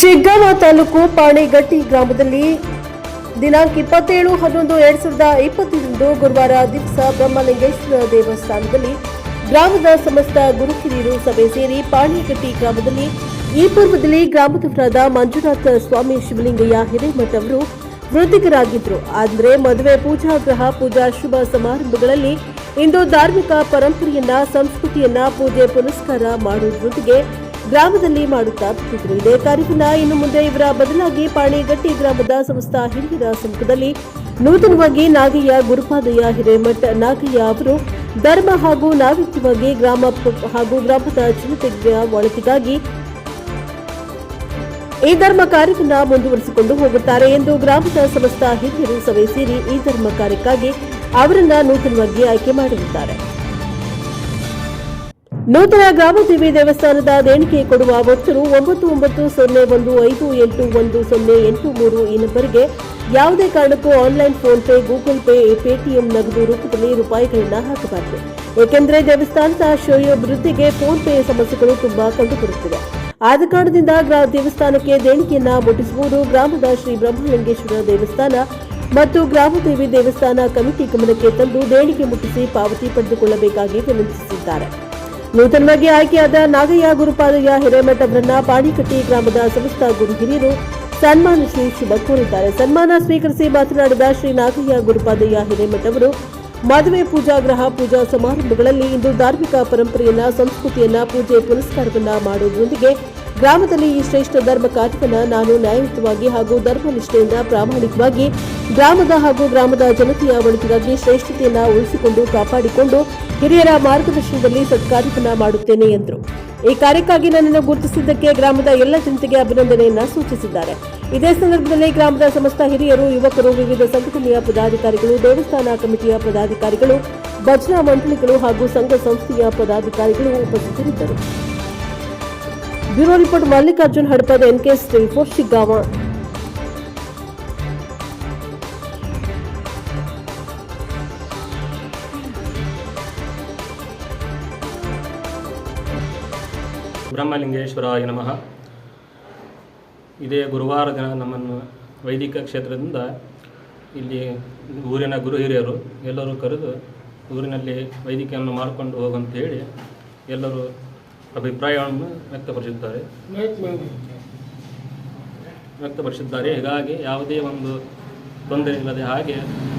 ಶಿಗ್ಗಾಂವ ತಾಲೂಕು ಪಾಣೆಗಟ್ಟಿ ಗ್ರಾಮದಲ್ಲಿ ದಿನಾಂಕ ಇಪ್ಪತ್ತೇಳು, ಹನ್ನೊಂದು, ಎರಡ್ ಸಾವಿರದ ಇಪ್ಪತ್ತರಂದು ಗುರುವಾರ ದಿವಸ ಬ್ರಹ್ಮಲಿಂಗೇಶ್ವರ ದೇವಸ್ಥಾನದಲ್ಲಿ ಗ್ರಾಮದ ಸಮಸ್ತ ಗುರುಕಿರಿಯರು ಸಭೆ ಸೇರಿ ಪಾಣೆಗಟ್ಟಿ ಗ್ರಾಮದಲ್ಲಿ ಈ ಪೂರ್ವದಲ್ಲಿ ಗ್ರಾಮದವರಾದ ಮಂಜುನಾಥ ಸ್ವಾಮಿ ಶಿವಲಿಂಗಯ್ಯ ಹಿರೇಮಠ ಅವರು ವೃದ್ಧಿಗರಾಗಿದ್ದರು. ಆದರೆ ಮದುವೆ ಪೂಜಾಗ್ರಹ ಪೂಜಾ ಶುಭ ಸಮಾರಂಭಗಳಲ್ಲಿ ಇಂದು ಧಾರ್ಮಿಕ ಪರಂಪರೆಯನ್ನ, ಸಂಸ್ಕೃತಿಯನ್ನ ಪೂಜೆ ಪುನಸ್ಕಾರ ಮಾಡುವುದರೊಂದಿಗೆ ಗ್ರಾಮದಲ್ಲಿ ಮಾಡುತ್ತಾ ಬರುತ್ತಿದ್ದರು ಇದೇ ಕಾರ್ಯಕ್ರಮ ಇನ್ನು ಮುಂದೆ ಇವರ ಬದಲಾಗಿ ಪಾಣಿಗಟ್ಟಿ ಗ್ರಾಮದ ಸಮಸ್ತ ಹಿರಿಯರ ಸಮ್ಮುಖದಲ್ಲಿ ನೂತನವಾಗಿ ನಾಗಯ್ಯ ಗುರುಪಾದಯ್ಯ ಹಿರೇಮಠ ನಾಗಯ್ಯ ಅವರು ಧರ್ಮ ಹಾಗೂ ನಾಗರಿಕವಾಗಿ ಗ್ರಾಮ ಹಾಗೂ ಗ್ರಾಮದ ಜನತೆಯ ಒಳಿತಿಗಾಗಿ ಈ ಧರ್ಮ ಕಾರ್ಯಕ್ರಮ ಮುಂದುವರಿಸಿಕೊಂಡು ಹೋಗುತ್ತಾರೆ ಎಂದು ಗ್ರಾಮದ ಸಮಸ್ತ ಹಿರಿಯರು ಸಭೆ ಸೇರಿ ಈ ಧರ್ಮ ಕಾರ್ಯಕ್ಕಾಗಿ ಅವರನ್ನ ನೂತನವಾಗಿ ಆಯ್ಕೆ ಮಾಡಿರುತ್ತಾರೆ. ನೂತನ ಗ್ರಾಮದೇವಿ ದೇವಸ್ಥಾನದ ದೇಣಿಗೆ ಕೊಡುವ ಭಕ್ತರು ಒಂಬತ್ತು ಒಂಬತ್ತು ಸೊನ್ನೆ ಒಂದು ಐದು ಎಂಟು ಒಂದು ಸೊನ್ನೆ ಎಂಟು ಮೂರು ಈ ನಂಬರ್ಗೆ ಯಾವುದೇ ಕಾರಣಕ್ಕೂ online PhonePe, Google Pay, Paytm ನಗದು ರೂಪದಲ್ಲಿ ರೂಪಾಯಿಗಳನ್ನು ಹಾಕಬಾರದು. ಏಕೆಂದರೆ ದೇವಸ್ಥಾನದ ಶ್ರೇಯೋಭಿವೃದ್ಧಿಗೆ ಫೋನ್ ಪೇ ಸಮಸ್ಯೆಗಳು ತುಂಬಾ ಕಂಡುಬರುತ್ತಿವೆ. ಆದ ಕಾರಣದಿಂದ ದೇವಸ್ಥಾನಕ್ಕೆ ದೇಣಿಗೆಯನ್ನ ಮುಟ್ಟಿಸುವುದು ಗ್ರಾಮದ ಶ್ರೀ ಬ್ರಹ್ಮಲಿಂಗೇಶ್ವರ ದೇವಸ್ಥಾನ ಮತ್ತು ಗ್ರಾಮದೇವಿ ದೇವಸ್ಥಾನ ಕಮಿಟಿ ಗಮನಕ್ಕೆ ತಂದು ದೇಣಿಗೆ ಮುಟ್ಟಿಸಿ ಪಾವತಿ ಪಡೆದುಕೊಳ್ಳಬೇಕಾಗಿ ವಿನಂತಿಸಿದ್ದಾರೆ. ನೂತನವಾಗಿ ಆಯ್ಕೆಯಾದ ನಾಗಯ್ಯ ಗುರುಪಾದಯ್ಯ ಹಿರೇಮಠ ಅವರನ್ನ ಪಾಣಿಕಟ್ಟಿ ಗ್ರಾಮದ ಸಮಸ್ತ ಗುರು ಹಿರಿಯರು ಸನ್ಮಾನಿಸಿ ಶುಭ ಕೋರಿದ್ದಾರೆ. ಸನ್ಮಾನ ಸ್ವೀಕರಿಸಿ ಮಾತನಾಡಿದ ಶ್ರೀ ನಾಗಯ್ಯ ಗುರುಪಾದಯ್ಯ ಹಿರೇಮಠ ಅವರು, ಮದುವೆ ಪೂಜಾಗ್ರಹ ಪೂಜಾ ಸಮಾರಂಭಗಳಲ್ಲಿ ಇಂದು ಧಾರ್ಮಿಕ ಪರಂಪರೆಯನ್ನ, ಸಂಸ್ಕೃತಿಯನ್ನ, ಪೂಜೆ ಪುನಸ್ಕಾರವನ್ನ ಮಾಡುವುದರೊಂದಿಗೆ ಗ್ರಾಮದಲ್ಲಿ ಈ ಶ್ರೇಷ್ಠ ಧರ್ಮ ಕಾರ್ಯವನ್ನು ನಾನು ನ್ಯಾಯಯುತವಾಗಿ ಹಾಗೂ ಧರ್ಮನಿಷ್ಠೆಯಿಂದ ಪ್ರಾಮಾಣಿಕವಾಗಿ ಗ್ರಾಮದ ಹಾಗೂ ಗ್ರಾಮದ ಜನತೆಯ ಒಳಿತಿಗಾಗಿ ಶ್ರೇಷ್ಠತೆಯನ್ನು ಉಳಿಸಿಕೊಂಡು ಕಾಪಾಡಿಕೊಂಡು ಹಿರಿಯರ ಮಾರ್ಗದರ್ಶನದಲ್ಲಿ ಸತ್ಕಾರ್ಯವನ್ನು ಮಾಡುತ್ತೇನೆ ಎಂದರು. ಈ ಕಾರ್ಯಕ್ಕಾಗಿ ನನ್ನನ್ನು ಗುರುತಿಸಿದ್ದಕ್ಕೆ ಗ್ರಾಮದ ಎಲ್ಲ ಜನತೆಗೆ ಅಭಿನಂದನೆಯನ್ನು ಸೂಚಿಸಿದ್ದಾರೆ. ಇದೇ ಸಂದರ್ಭದಲ್ಲಿ ಗ್ರಾಮದ ಸಮಸ್ತ ಹಿರಿಯರು, ಯುವಕರು, ವಿವಿಧ ಸಂಘಟನೆಯ ಪದಾಧಿಕಾರಿಗಳು, ದೇವಸ್ಥಾನ ಕಮಿಟಿಯ ಪದಾಧಿಕಾರಿಗಳು, ಭಜನಾ ಮಂಡಳಿಗಳು ಹಾಗೂ ಸಂಘ ಸಂಸ್ಥೆಯ ಪದಾಧಿಕಾರಿಗಳು ಉಪಸ್ಥಿತರಿದ್ದರು. Bureau report Mallikarjun Hadapada NKS TV four Shiggaon ಬ್ರಹ್ಮಲಿಂಗೇಶ್ವರಾಯ ನಮಃ. ಇದೇ ಗುರುವಾರ ದಿನ ನಮ್ಮನ್ನು ವೈದಿಕ ಕ್ಷೇತ್ರದಿಂದ ಇಲ್ಲಿ ಊರಿನ ಗುರು ಹಿರಿಯರು ಎಲ್ಲರೂ ಕರೆದು ಊರಿನಲ್ಲಿ ವೈದಿಕೆಯನ್ನು ಮಾಡಿಕೊಂಡು ಹೋಗಂತ ಹೇಳಿ ಎಲ್ಲರೂ ಅಭಿಪ್ರಾಯವನ್ನು ವ್ಯಕ್ತಪಡಿಸಿದ್ದಾರೆ. ವ್ಯಕ್ತಪಡಿಸಿದ್ದಾರೆ. ಹೀಗಾಗಿ ಯಾವುದೇ ಒಂದು ತೊಂದರೆ ಇಲ್ಲದೆ ಹಾಗೆ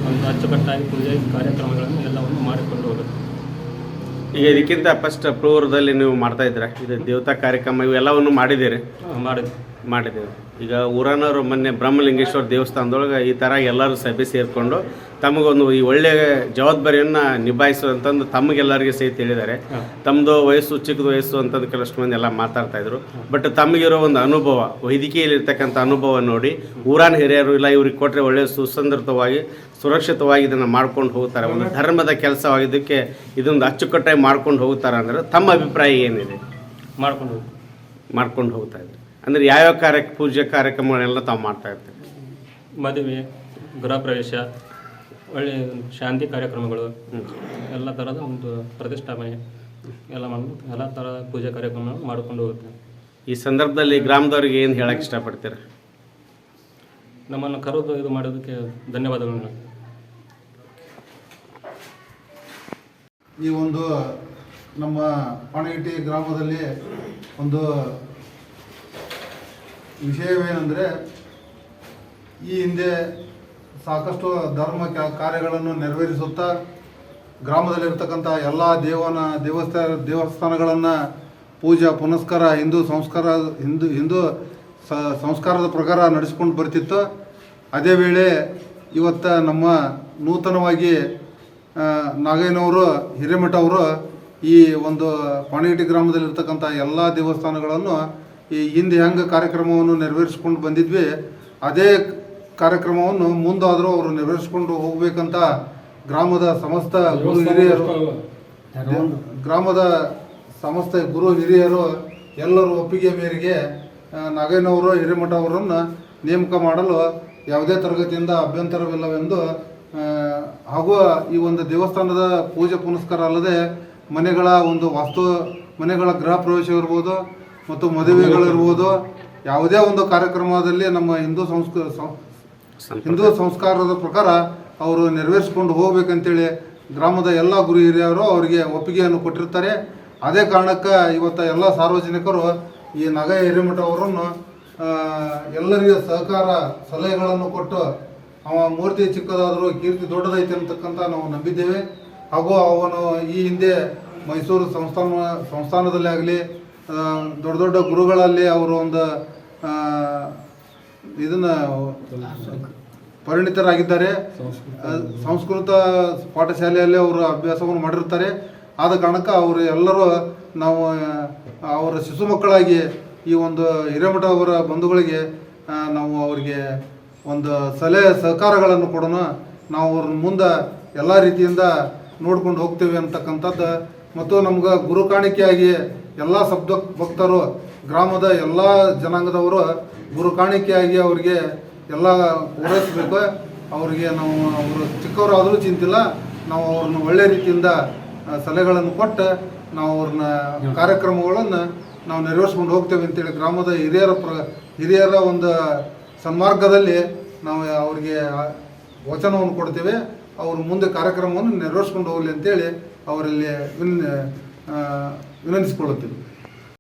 ಒಂದು ಅಚ್ಚುಕಟ್ಟಾಗಿ ಪೂಜೆ ಕಾರ್ಯಕ್ರಮಗಳನ್ನು ಎಲ್ಲವನ್ನು ಮಾಡಿಕೊಂಡು ಹೋಗುತ್ತೆ ಈಗ ಇದಕ್ಕಿಂತ ಫಸ್ಟ್ ಪೂರ್ವದಲ್ಲಿ ನೀವು ಮಾಡ್ತಾ ಇದ್ದೀರಾ? ಇದು ದೇವತಾ ಕಾರ್ಯಕ್ರಮ ಇವೆಲ್ಲವನ್ನು ಮಾಡಿದ್ದೀರಿ? ಮಾಡಿದ್ವಿ. ಮಾಡಿದ್ದೀವಿ ಈಗ ಊರನವರು ಮೊನ್ನೆ ಬ್ರಹ್ಮಲಿಂಗೇಶ್ವರ ದೇವಸ್ಥಾನದೊಳಗೆ ಈ ಥರ ಎಲ್ಲರೂ ಸಭೆ ಸೇರಿಕೊಂಡು ತಮಗೊಂದು ಈ ಒಳ್ಳೆಯ ಜವಾಬ್ದಾರಿಯನ್ನು ನಿಭಾಯಿಸುವಂತಂದು ತಮಗೆಲ್ಲರಿಗೆ ಸಹಿತ ಹೇಳಿದ್ದಾರೆ. ತಮ್ಮದು ವಯಸ್ಸು ಚಿಕ್ಕದು ವಯಸ್ಸು ಅಂತಂದು ಕೆಲವಷ್ಟು ಮಂದಿ ಎಲ್ಲ ಮಾತಾಡ್ತಾ ಇದ್ರು. ಬಟ್ ತಮಗಿರೋ ಒಂದು ಅನುಭವ ವೈದ್ಯಕೀಯಲ್ಲಿರ್ತಕ್ಕಂಥ ಅನುಭವ ನೋಡಿ ಊರಾನ ಹಿರಿಯರು ಇಲ್ಲ ಇವ್ರಿಗೆ ಕೊಟ್ಟರೆ ಒಳ್ಳೆಯ ಸುಸಂದೃತವಾಗಿ ಸುರಕ್ಷಿತವಾಗಿ ಇದನ್ನು ಮಾಡ್ಕೊಂಡು ಹೋಗ್ತಾರೆ. ಒಂದು ಧರ್ಮದ ಕೆಲಸವಾಗಿದ್ದಕ್ಕೆ ಇದೊಂದು ಅಚ್ಚುಕಟ್ಟಾಗಿ ಮಾಡ್ಕೊಂಡು ಹೋಗ್ತಾರೆ ಅಂದರೆ ತಮ್ಮ ಅಭಿಪ್ರಾಯ ಏನಿದೆ? ಮಾಡ್ಕೊಂಡು ಮಾಡ್ಕೊಂಡು ಹೋಗ್ತಾ ಇದ್ದಾರೆ ಅಂದ್ರೆ ಯಾವ್ಯಾವ ಕಾರ್ಯ ಪೂಜೆ ಕಾರ್ಯಕ್ರಮಗಳೆಲ್ಲ ತಾವು ಮಾಡ್ತಾ ಇರ್ತೀವಿ ಮದುವೆ ಗೃಹ ಪ್ರವೇಶ ಒಳ್ಳೆಯ ಶಾಂತಿ ಕಾರ್ಯಕ್ರಮಗಳು ಎಲ್ಲ ಥರದ ಒಂದು ಪ್ರತಿಷ್ಠಾಪನೆ ಎಲ್ಲ ಮಾಡಿ ಎಲ್ಲ ಥರದ ಪೂಜೆ ಕಾರ್ಯಕ್ರಮ ಮಾಡಿಕೊಂಡು ಹೋಗುತ್ತೆ. ಈ ಸಂದರ್ಭದಲ್ಲಿ ಗ್ರಾಮದವ್ರಿಗೆ ಏನು ಹೇಳಕ್ಕೆ ಇಷ್ಟಪಡ್ತೀರ? ನಮ್ಮನ್ನು ಕರೆದು ಇದು ಮಾಡೋದಕ್ಕೆ ಧನ್ಯವಾದಗಳು. ಈ ಒಂದು ನಮ್ಮ ಪಣಗಿಟ್ಟಿ ಗ್ರಾಮದಲ್ಲಿ ಒಂದು ವಿಷಯವೇನೆಂದರೆ, ಈ ಹಿಂದೆ ಸಾಕಷ್ಟು ಧರ್ಮ ಕಾರ್ಯಗಳನ್ನು ನೆರವೇರಿಸುತ್ತಾ, ಗ್ರಾಮದಲ್ಲಿರ್ತಕ್ಕಂಥ ಎಲ್ಲ ದೇವನ, ದೇವಸ್ಥಾನ, ದೇವಸ್ಥಾನಗಳನ್ನು ಪೂಜಾ, ಪುನಸ್ಕಾರ, ಹಿಂದೂ ಸಂಸ್ಕಾರ, ಹಿಂದೂ ಹಿಂದೂ ಸಂಸ್ಕಾರದ ಪ್ರಕಾರ ನಡೆಸ್ಕೊಂಡು ಬರ್ತಿತ್ತು. ಅದೇ ವೇಳೆ ಇವತ್ತು ನಮ್ಮ ನೂತನವಾಗಿ ನಾಗಯ್ಯನವರು ಹಿರೇಮಠ ಅವರು ಈ ಒಂದು ಪಾಣಿಗಟ್ಟಿ ಗ್ರಾಮದಲ್ಲಿರ್ತಕ್ಕಂಥ ಎಲ್ಲ ದೇವಸ್ಥಾನಗಳನ್ನು ಈ ಹಿಂದೆ ಹೆಂಗೆ ಕಾರ್ಯಕ್ರಮವನ್ನು ನೆರವೇರಿಸ್ಕೊಂಡು ಬಂದಿದ್ವಿ. ಅದೇ ಕಾರ್ಯಕ್ರಮವನ್ನು ಮುಂದಾದರೂ ಅವರು ನೆರವೇರಿಸ್ಕೊಂಡು ಹೋಗಬೇಕಂತ ಗ್ರಾಮದ ಸಮಸ್ತ ಗುರು ಹಿರಿಯರು ಗ್ರಾಮದ ಸಮಸ್ತ ಗುರು ಹಿರಿಯರು ಎಲ್ಲರೂ ಒಪ್ಪಿಗೆ ಮೇರೆಗೆ ನಾಗಯ್ಯನವರು ಹಿರೇಮಠ ಅವರನ್ನು ನೇಮಕ ಮಾಡಲು ಯಾವುದೇ ತರಗತಿಯಿಂದ ಅಭ್ಯಂತರವಿಲ್ಲವೆಂದು ಹಾಗೂ ಈ ಒಂದು ದೇವಸ್ಥಾನದ ಪೂಜೆ ಪುನಸ್ಕಾರ ಅಲ್ಲದೆ ಮನೆಗಳ ಒಂದು ವಾಸ್ತು ಮನೆಗಳ ಗೃಹ ಪ್ರವೇಶ ಇರ್ಬೋದು ಮತ್ತು ಮದುವೆಗಳಿರ್ಬೋದು ಯಾವುದೇ ಒಂದು ಕಾರ್ಯಕ್ರಮದಲ್ಲಿ ನಮ್ಮ ಹಿಂದೂ ಸಂಸ್ಕೃ ಸಂ- ಹಿಂದೂ ಸಂಸ್ಕಾರದ ಪ್ರಕಾರ ಅವರು ನೆರವೇರಿಸ್ಕೊಂಡು ಹೋಗ್ಬೇಕಂತೇಳಿ ಗ್ರಾಮದ ಎಲ್ಲ ಗುರು ಹಿರಿಯರು ಅವರಿಗೆ ಒಪ್ಪಿಗೆಯನ್ನು ಕೊಟ್ಟಿರ್ತಾರೆ. ಅದೇ ಕಾರಣಕ್ಕೆ ಇವತ್ತು ಎಲ್ಲ ಸಾರ್ವಜನಿಕರು ಈ ನಗ ಹಿರೇಮಠ ಅವರನ್ನು ಎಲ್ಲರಿಗೆ ಎಲ್ಲರಿಗೂ ಸಹಕಾರ ಸಲಹೆಗಳನ್ನು ಕೊಟ್ಟು ಅವ ಮೂರ್ತಿ ಚಿಕ್ಕದಾದರೂ ಕೀರ್ತಿ ದೊಡ್ಡದೈತೆ ಅಂತಕ್ಕಂಥ ನಾವು ನಂಬಿದ್ದೇವೆ. ಹಾಗೂ ಅವನು ಈ ಹಿಂದೆ ಮೈಸೂರು ಸಂಸ್ಥಾನ ಸಂಸ್ಥಾನದಲ್ಲಿ ಆಗಲಿ ದೊಡ್ಡ ದೊಡ್ಡ ಗುರುಗಳಲ್ಲಿ ಅವರು ಒಂದು ಇದನ್ನು ಪರಿಣಿತರಾಗಿದ್ದಾರೆ. ಸಂಸ್ಕೃತ ಪಾಠಶಾಲೆಯಲ್ಲಿ ಅವರು ಅಭ್ಯಾಸವನ್ನು ಮಾಡಿರ್ತಾರೆ. ಆದ ಕಾರಣಕ್ಕೆ ಅವರು ಎಲ್ಲರೂ ನಾವು ಅವರ ಶಿಶು ಮಕ್ಕಳಾಗಿ ಈ ಒಂದು ಹಿರೇಮಠ ಅವರ ಬಂಧುಗಳಿಗೆ ನಾವು ಅವರಿಗೆ ಒಂದು ಸಲಹೆ ಸಹಕಾರಗಳನ್ನು ಕೊಡೋಣ. ನಾವು ಅವ್ರ ಮುಂದೆ ಎಲ್ಲ ರೀತಿಯಿಂದ ನೋಡ್ಕೊಂಡು ಹೋಗ್ತೇವೆ ಅಂತಕ್ಕಂಥದ್ದು. ಮತ್ತು ನಮ್ಗೆ ಗುರು ಕಾಣಿಕೆಯಾಗಿ ಎಲ್ಲ ಶಬ್ದ ಭಕ್ತರು, ಗ್ರಾಮದ ಎಲ್ಲ ಜನಾಂಗದವರು ಗುರು ಕಾಣಿಕೆಯಾಗಿ ಅವರಿಗೆ ಎಲ್ಲ ಪೂರೈಸಬೇಕು. ಅವರಿಗೆ ನಾವು ಅವರು ಚಿಕ್ಕವರಾದರೂ ಚಿಂತಿಲ್ಲ. ನಾವು ಅವ್ರನ್ನ ಒಳ್ಳೆ ರೀತಿಯಿಂದ ಸಲಹೆಗಳನ್ನು ಕೊಟ್ಟು ನಾವು ಅವ್ರನ್ನ ಕಾರ್ಯಕ್ರಮಗಳನ್ನು ನಾವು ನೆರವೇರಿಸ್ಕೊಂಡು ಹೋಗ್ತೇವೆ ಅಂತೇಳಿ ಗ್ರಾಮದ ಹಿರಿಯರ ಪ್ರ, ಹಿರಿಯರ ಒಂದು ಸನ್ಮಾರ್ಗದಲ್ಲಿ ನಾವು ಅವರಿಗೆ ವಚನವನ್ನು ಕೊಡ್ತೇವೆ. ಅವರು ಮುಂದೆ ಕಾರ್ಯಕ್ರಮವನ್ನು ನೆರವೇರಿಸ್ಕೊಂಡು ಹೋಗಲಿ ಅಂತೇಳಿ ಅವರಲ್ಲಿ ವಿನ್ ವಿನಂತಿಸಿಕೊಳ್ಳುತ್ತೇವೆ.